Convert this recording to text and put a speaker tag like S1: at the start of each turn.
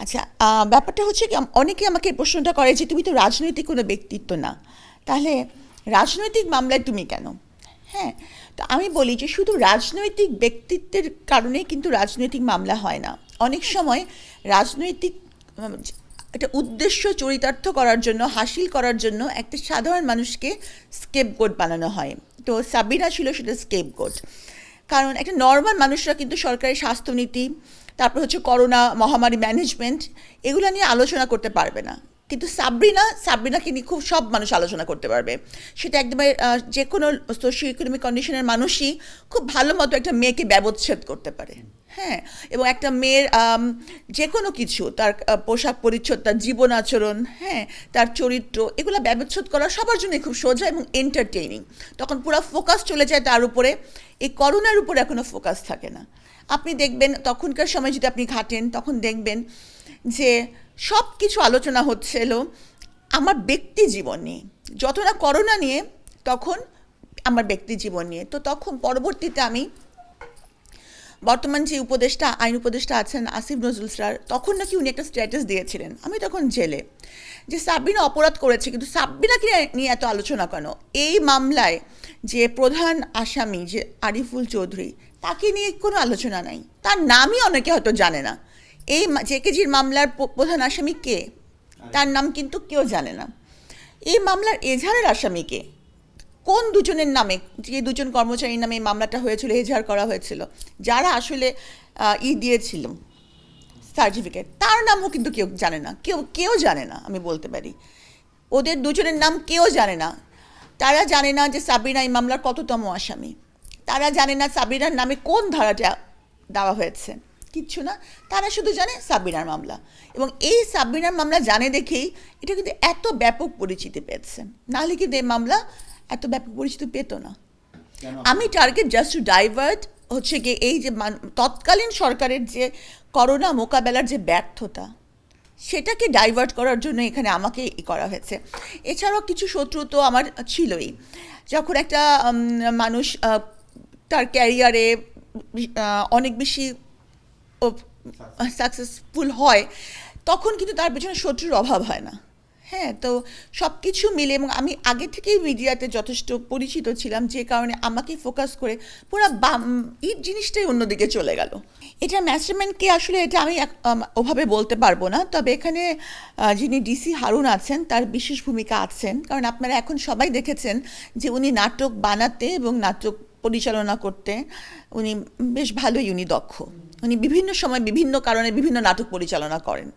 S1: আচ্ছা ব্যাপারটা হচ্ছে কি অনেকে আমাকে প্রশ্নটা করে যে তুমি তো রাজনৈতিক কোনো ব্যক্তিত্ব না। তাহলে রাজনৈতিক মামলায় তুমি কেন? হ্যাঁ তো আমি বলি যে শুধু রাজনৈতিক ব্যক্তিত্বের কারণে কিন্তু রাজনৈতিক মামলা হয় না। অনেক সময় রাজনৈতিক একটা উদ্দেশ্য চরিতার্থ করার জন্য, হাসিল করার জন্য একটা সাধারণ মানুষকে স্কেপ গোট বানানো হয়। তো সাবিনা ছিল সেটা স্কেপ গোট কারণ একটা নর্মাল মানুষরা কিন্তু সরকারি স্বাস্থ্যনীতি তারপর হচ্ছে করোনা মহামারী ম্যানেজমেন্ট এগুলো নিয়ে আলোচনা করতে পারবে না। কিন্তু সাবরিনা সাবরিনাকে নিয়ে খুব সব মানুষ আলোচনা করতে পারবে। সেটা একদমই আহ, যে কোনো সোশিও ইকোনমিক কন্ডিশনের মানুষই খুব ভালো মতো একটা মেয়েকে ব্যবচ্ছেদ করতে পারে। হ্যাঁ এবং একটা মেয়ের যে কোনো কিছু তার পোশাক পরিচ্ছদ তার জীবন আচরণ হ্যাঁ তার চরিত্র এগুলো ব্যবচ্ছেদ করা সবার জন্য খুব সোজা এবং এন্টারটেইনিং তখন পুরো ফোকাস চলে যায় তার উপরে। এই করোনার উপরে এখনও ফোকাস থাকে না। আপনি দেখবেন, তখনকার সময় যদি আপনি ঘাটেন, তখন দেখবেন যে সব কিছু আলোচনা হচ্ছিল আমার ব্যক্তি জীবন। নিয়ে যত না করোনা নিয়ে, তখন আমার ব্যক্তি জীবন নিয়ে। তো তখন পরবর্তীতে আমি বর্তমান যে উপদেষ্টা আইন উপদেষ্টা আছেন আসিফ নজরুল স্যার তখন নাকি উনি একটা স্ট্যাটাস দিয়েছিলেন। আমি তখন জেলে। যে সাব্বিনা অপরাধ করেছে কিন্তু সাব্বিনাকে নিয়ে এত আলোচনা কেন? এই মামলায় যে প্রধান আসামি যে আরিফুল চৌধুরী তাকে নিয়ে কোনো আলোচনা নাই। তার নামই অনেকে হয়তো জানে না। এই জেকেজির মামলার প্রধান আসামি কে? তার নাম কিন্তু কেউ জানে না। এই মামলার এজাহারের আসামি কে? কোন দুজনের নামে, যে দুজন কর্মচারীর নামে মামলাটা হয়েছিল এজাহার করা হয়েছিল, যারা আসলে ই দিয়েছিল সার্টিফিকেট তার নামও কিন্তু কেউ জানে না। কেউ কেউ জানে না, আমি বলতে পারি। ওদের দুজনের নাম কেউ জানে না। তারা জানে না যে সাবিনা এই মামলার কততম আসামি। তারা জানে না সাবিনার নামে কোন ধারাটা দেওয়া হয়েছে। কিচ্ছু না, তারা শুধু জানে সাবিনার মামলা। এবং এই সাবিনার মামলা জানে দেখেই এটা কিন্তু এত ব্যাপক পরিচিতি পেয়েছে। নাহলে কিন্তু এই মামলা এত ব্যাপক পরিচিতি পেত না। আমি টার্গেট জাস্ট টু ডাইভার্ট হচ্ছে গিয়ে এই যে তৎকালীন সরকারের যে করোনা মোকাবেলার যে ব্যর্থতা সেটাকে ডাইভার্ট করার জন্য এখানে আমাকে ই করা হয়েছে। এছাড়াও কিছু শত্রু তো আমার ছিলই। যখন একটা মানুষ তার ক্যারিয়ারে অনেক বেশি সাকসেসফুল হয় তখন কিন্তু তার পেছনে শত্রুর অভাব হয় না। হ্যাঁ তো সব কিছু মিলে এবং আমি আগে থেকেই মিডিয়াতে যথেষ্ট পরিচিত ছিলাম যে কারণে আমাকে ফোকাস করে পুরো এই জিনিসটাই অন্যদিকে চলে গেল। এটা ম্যাস্টারম্যানকে আসলে এটা আমি ওভাবে বলতে পারব না। তবে এখানে যিনি ডিসি হারুন আছেন, তার বিশেষ ভূমিকা আছেন। কারণ আপনারা এখন সবাই দেখেছেন যে উনি নাটক বানাতে এবং নাটক পরিচালনা করতে উনি বেশ ভালোই উনি দক্ষ উনি বিভিন্ন সময় বিভিন্ন কারণে বিভিন্ন নাটক পরিচালনা করেন।